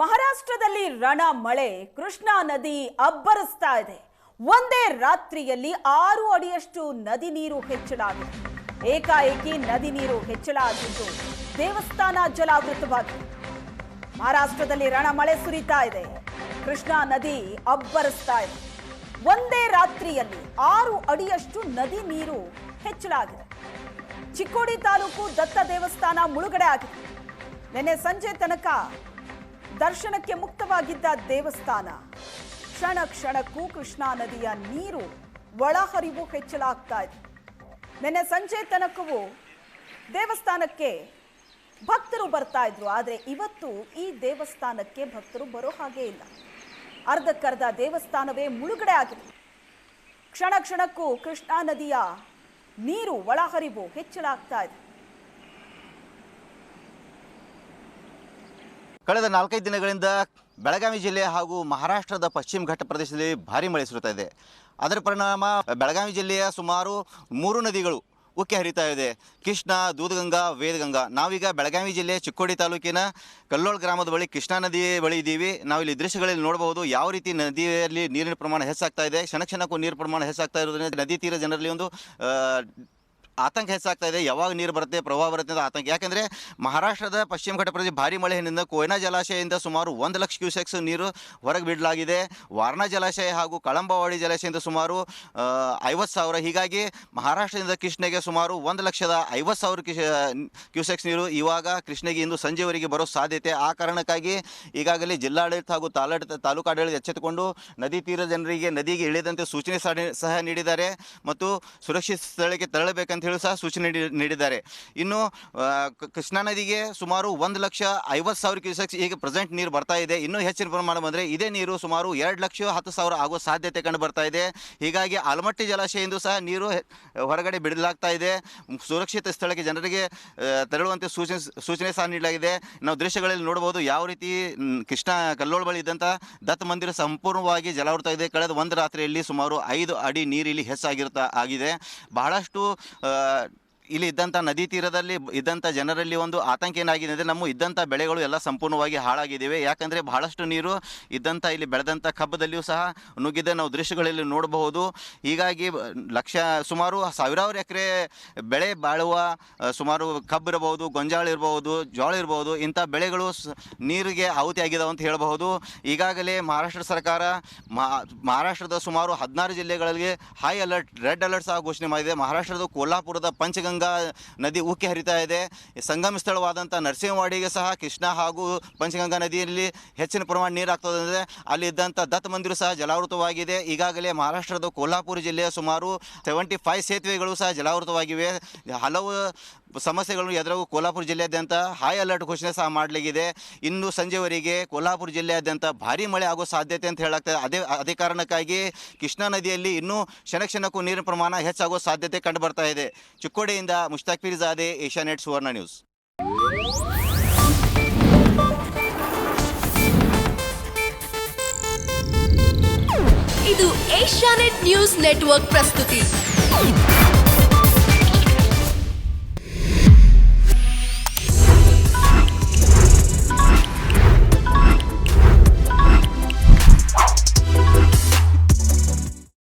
ಮಹಾರಾಷ್ಟ್ರದಲ್ಲಿ ರಣ ಮಳೆ ಕೃಷ್ಣಾ ನದಿ ಅಬ್ಬರಿಸ್ತಾ ಇದೆ. ಒಂದೇ ರಾತ್ರಿಯಲ್ಲಿ ಆರು ಅಡಿಯಷ್ಟು ನದಿ ನೀರು ಹೆಚ್ಚಳಾಗಿದೆ ಏಕಾಏಕಿ ನದಿ ನೀರು ಹೆಚ್ಚಳ ಆಗಿದ್ದು ದೇವಸ್ಥಾನ ಜಲಾವೃತವಾಗಿದೆ. ಮಹಾರಾಷ್ಟ್ರದಲ್ಲಿ ರಣ ಮಳೆ ಸುರಿತಾ ಇದೆ. ಕೃಷ್ಣಾ ನದಿ ಅಬ್ಬರಿಸ್ತಾ ಇದೆ. ಒಂದೇ ರಾತ್ರಿಯಲ್ಲಿ ಆರು ಅಡಿಯಷ್ಟು ನದಿ ನೀರು ಹೆಚ್ಚಳಾಗಿದೆ. ಚಿಕ್ಕೋಡಿ ತಾಲೂಕು ದತ್ತ ದೇವಸ್ಥಾನ ಮುಳುಗಡೆ ಆಗಿದೆ. ನಿನ್ನೆ ಸಂಜೆ ತನಕ ದರ್ಶನಕ್ಕೆ ಮುಕ್ತವಾಗಿದ್ದ ದೇವಸ್ಥಾನ. ಕ್ಷಣ ಕ್ಷಣಕ್ಕೂ ಕೃಷ್ಣಾ ನದಿಯ ನೀರು ಒಳಹರಿವು ಹೆಚ್ಚಲಾಗ್ತಾ ಇದೆ. ನಿನ್ನೆ ಸಂಜೆ ತನಕವೂ ದೇವಸ್ಥಾನಕ್ಕೆ ಭಕ್ತರು ಬರ್ತಾ ಇದ್ರು. ಆದರೆ ಇವತ್ತು ಈ ದೇವಸ್ಥಾನಕ್ಕೆ ಭಕ್ತರು ಬರೋ ಹಾಗೆ ಇಲ್ಲ. ಅರ್ಧಕ್ಕರ್ಧ ದೇವಸ್ಥಾನವೇ ಮುಳುಗಡೆ ಆಗಿದೆ. ಕ್ಷಣ ಕ್ಷಣಕ್ಕೂ ಕೃಷ್ಣಾ ನದಿಯ ನೀರು ಒಳಹರಿವು ಹೆಚ್ಚಲಾಗ್ತಾ ಇದೆ. ಕಳೆದ ನಾಲ್ಕೈದು ದಿನಗಳಿಂದ ಬೆಳಗಾವಿ ಜಿಲ್ಲೆ ಹಾಗೂ ಮಹಾರಾಷ್ಟ್ರದ ಪಶ್ಚಿಮ ಘಟ್ಟ ಪ್ರದೇಶದಲ್ಲಿ ಭಾರಿ ಮಳೆ ಸುರಿತಾ ಇದೆ. ಅದರ ಪರಿಣಾಮ ಬೆಳಗಾವಿ ಜಿಲ್ಲೆಯ ಸುಮಾರು ಮೂರು ನದಿಗಳು ಉಕ್ಕಿ ಹರಿತಾ ಇದೆ. ಕೃಷ್ಣ, ದೂದಗಂಗಾ, ವೇದಗಂಗಾ. ನಾವೀಗ ಬೆಳಗಾವಿ ಜಿಲ್ಲೆ ಚಿಕ್ಕೋಡಿ ತಾಲೂಕಿನ ಕಲ್ಲೋಳ ಗ್ರಾಮದ ಬಳಿ ಕೃಷ್ಣಾ ನದಿ ಬಳಿ ಇದ್ದೀವಿ. ನಾವು ಇಲ್ಲಿ ದೃಶ್ಯಗಳಲ್ಲಿ ನೋಡಬಹುದು ಯಾವ ರೀತಿ ನದಿಯಲ್ಲಿ ನೀರಿನ ಪ್ರಮಾಣ ಹೆಚ್ಚಾಗ್ತಾ ಇದೆ. ಕ್ಷಣ ಕ್ಷಣಕ್ಕೂ ನೀರಿನ ಪ್ರಮಾಣ ಹೆಚ್ಚಾಗ್ತಾ ಇರೋದ್ರಿಂದ ನದಿ ತೀರ ಜನರಲ್ಲಿ ಒಂದು ಆತಂಕ ಹೆಚ್ಚಾಗ್ತಾ ಇದೆ. ಯಾವಾಗ ನೀರು ಬರುತ್ತೆ, ಪ್ರವಾಹ ಬರುತ್ತೆ ಅಂತ ಆತಂಕ. ಯಾಕೆಂದರೆ ಮಹಾರಾಷ್ಟ್ರದ ಪಶ್ಚಿಮ ಘಟ್ಟ ಪ್ರದೇಶ ಭಾರಿ ಮಳೆ ಹಿನ್ನೆಲೆಯಿಂದ ಕೊಯ್ನಾ ಜಲಾಶಯದಿಂದ ಸುಮಾರು ಒಂದು ಲಕ್ಷ ಕ್ಯೂಸೆಕ್ಸ್ ನೀರು ಹೊರಗೆ ಬಿಡಲಾಗಿದೆ ವಾರಣಾ ಜಲಾಶಯ ಹಾಗೂ ಕಳಂಬವಾಡಿ ಜಲಾಶಯದಿಂದ ಸುಮಾರು ಐವತ್ತು ಸಾವಿರ. ಹೀಗಾಗಿ ಮಹಾರಾಷ್ಟ್ರದಿಂದ ಕೃಷ್ಣೆಗೆ ಸುಮಾರು ಒಂದು ಲಕ್ಷದ ಐವತ್ತು ಸಾವಿರ ಕ್ಯೂಸೆಕ್ಸ್ ನೀರು ಇವಾಗ ಕೃಷ್ಣೆಗೆ ಇಂದು ಸಂಜೆವರೆಗೆ ಬರೋ ಸಾಧ್ಯತೆ. ಆ ಕಾರಣಕ್ಕಾಗಿ ಈಗಾಗಲೇ ಜಿಲ್ಲಾಡಳಿತ ಹಾಗೂ ತಾಲೂಕು ಆಡಳಿತ ಎಚ್ಚೆತ್ತುಕೊಂಡು ನದಿ ತೀರ ಜನರಿಗೆ ನದಿಗೆ ಇಳಿದಂತೆ ಸೂಚನೆ ಸಹ ನೀಡಿದ್ದಾರೆ ಮತ್ತು ಸುರಕ್ಷಿತ ಸ್ಥಳಕ್ಕೆ ತೆರಳಬೇಕಂತ ಸಹ ಸೂಚನೆ ನೀಡಿ- ನೀಡಿದ್ದಾರೆ. ಇನ್ನು ಕೃಷ್ಣಾ ನದಿಗೆ ಸುಮಾರು ಒಂದು ಲಕ್ಷ ಐವತ್ತು ಸಾವಿರ ಕ್ಯೂಸೆಕ್ಸ್ ಈಗ ಪ್ರೆಸೆಂಟ್ ನೀರು ಬರ್ತಾ ಇದೆ. ಇನ್ನೂ ಹೆಚ್ಚಿನ ಪ್ರಮಾಣ ಬಂದರೆ ಇದೇ ನೀರು ಸುಮಾರು ಎರಡು ಲಕ್ಷ ಹತ್ತು ಸಾವಿರ ಆಗೋ ಸಾಧ್ಯತೆ ಕಂಡು ಬರ್ತಾ ಇದೆ. ಹೀಗಾಗಿ ಆಲಮಟ್ಟಿ ಜಲಾಶಯದಿಂದ ಸಹ ನೀರು ಹೊರಗಡೆ ಬಿಡಲಾಗ್ತಾ ಇದೆ. ಸುರಕ್ಷಿತ ಸ್ಥಳಕ್ಕೆ ಜನರಿಗೆ ತೆರಳುವಂತೆ ಸೂಚನೆ ಸೂಚನೆ ಸಹ ನೀಡಲಾಗಿದೆ. ನಾವು ದೃಶ್ಯಗಳಲ್ಲಿ ನೋಡಬಹುದು ಯಾವ ರೀತಿ ಕೃಷ್ಣ ಕಲ್ಲೋಳ ಬಳಿ ಇದ್ದಂಥ ದತ್ತ ಮಂದಿರ ಸಂಪೂರ್ಣವಾಗಿ ಜಲಾವೃತ ಇದೆ ಕಳೆದ ಒಂದು ರಾತ್ರಿಯಲ್ಲಿ ಸುಮಾರು ಐದು ಅಡಿ ನೀರು ಇಲ್ಲಿ ಹೆಚ್ಚಾಗಿರ್ತಾ ಆಗಿದೆ. ಬಹಳಷ್ಟು ಆ, ಇಲ್ಲಿ ಇದ್ದಂಥ ನದಿ ತೀರದಲ್ಲಿ ಇದ್ದಂಥ ಜನರಲ್ಲಿ ಒಂದು ಆತಂಕ ಏನಾಗಿದೆ ಅಂದರೆ ನಮ್ಮ ಇದ್ದಂಥ ಬೆಳೆಗಳು ಎಲ್ಲ ಸಂಪೂರ್ಣವಾಗಿ ಹಾಳಾಗಿದ್ದೇವೆ ಯಾಕಂದರೆ ಬಹಳಷ್ಟು ನೀರು ಇದ್ದಂಥ ಇಲ್ಲಿ ಬೆಳೆದಂಥ ಕಬ್ಬದಲ್ಲಿಯೂ ಸಹ ನುಗ್ಗಿದ್ದ ನಾವು ದೃಶ್ಯಗಳಲ್ಲಿ ನೋಡಬಹುದು. ಹೀಗಾಗಿ ಲಕ್ಷ ಸುಮಾರು ಸಾವಿರಾರು ಎಕರೆ ಬೆಳೆ ಬಾಳುವ ಸುಮಾರು ಕಬ್ಬು ಇರಬಹುದು, ಗೊಂಜಾಳ ಇರಬಹುದು ಜೋಳ ಇರಬಹುದು, ಇಂಥ ಬೆಳೆಗಳು ನೀರಿಗೆ ಆಹುತಿ ಆಗಿದಾವೆ ಅಂತ ಹೇಳಬಹುದು. ಈಗಾಗಲೇ ಮಹಾರಾಷ್ಟ್ರ ಸರ್ಕಾರ ಮಹಾ- ಮಹಾರಾಷ್ಟ್ರದ ಸುಮಾರು ಹದಿನಾರು ಜಿಲ್ಲೆಗಳಿಗೆ ಹೈ ಅಲರ್ಟ್ ರೆಡ್ ಅಲರ್ಟ್ ಸಹ ಘೋಷಣೆ ಮಾಡಿದೆ. ಮಹಾರಾಷ್ಟ್ರದ ಕೊಲ್ಲಾಪುರದ ಪಂಚಗಂಗಾ ನದಿ ಉಕ್ಕಿ ಹರಿತಾ ಇದೆ. ಸಂಗಮ ಸ್ಥಳವಾದಂಥ ನರಸಿಂಹವಾಡಿಗೆ ಸಹ ಕೃಷ್ಣ ಹಾಗೂ ಪಂಚಗಂಗಾ ನದಿಯಲ್ಲಿ ಹೆಚ್ಚಿನ ಪ್ರಮಾಣ ನೀರು ಆಗ್ತದೆ ಅಲ್ಲಿ ಇದ್ದಂಥ ದತ್ತ ಮಂದಿರ ಸಹ ಜಲಾವೃತವಾಗಿದೆ. ಈಗಾಗಲೇ ಮಹಾರಾಷ್ಟ್ರದ ಕೊಲ್ಹಾಪುರ ಜಿಲ್ಲೆಯ ಸುಮಾರು ಸೆವೆಂಟಿ ಫೈವ್ ಸೇತುವೆಗಳು ಸಹ ಜಲಾವೃತವಾಗಿವೆ. ಹಲವು ಸಮಸ್ಯೆಗಳನ್ನು ಎದುರಾಗೂ ಕೋಲ್ಹಾಪುರ ಜಿಲ್ಲೆಯಾದ್ಯಂತ ಹೈ ಅಲರ್ಟ್ ಘೋಷಣೆ ಸಹ ಮಾಡಲಾಗಿದೆ. ಇನ್ನು ಸಂಜೆವರೆಗೆ ಕೋಲ್ಹಾಪುರ ಜಿಲ್ಲೆಯಾದ್ಯಂತ ಭಾರಿ ಮಳೆ ಆಗೋ ಸಾಧ್ಯತೆ ಅಂತ ಹೇಳಾಗ್ತದೆ ಅದೇ ಅದೇ ಕಾರಣಕ್ಕಾಗಿ ಕೃಷ್ಣಾ ನದಿಯಲ್ಲಿ ಇನ್ನೂ ಕ್ಷಣ ಕ್ಷಣಕ್ಕೂ ನೀರಿನ ಪ್ರಮಾಣ ಹೆಚ್ಚಾಗೋ ಸಾಧ್ಯತೆ ಕಂಡು ಬರ್ತಾ ಇದೆ. ಚಿಕ್ಕೋಡಿಯಿಂದ ಮುಷ್ತಾಕ್ ಏಷ್ಯಾ ಏಷ್ಯಾನೆಟ್ ಸುವರ್ಣ ನ್ಯೂಸ್. ಇದು ಏಷ್ಯಾನೆಟ್ ನ್ಯೂಸ್ ನೆಟ್ವರ್ಕ್ ಪ್ರಸ್ತುತಿ.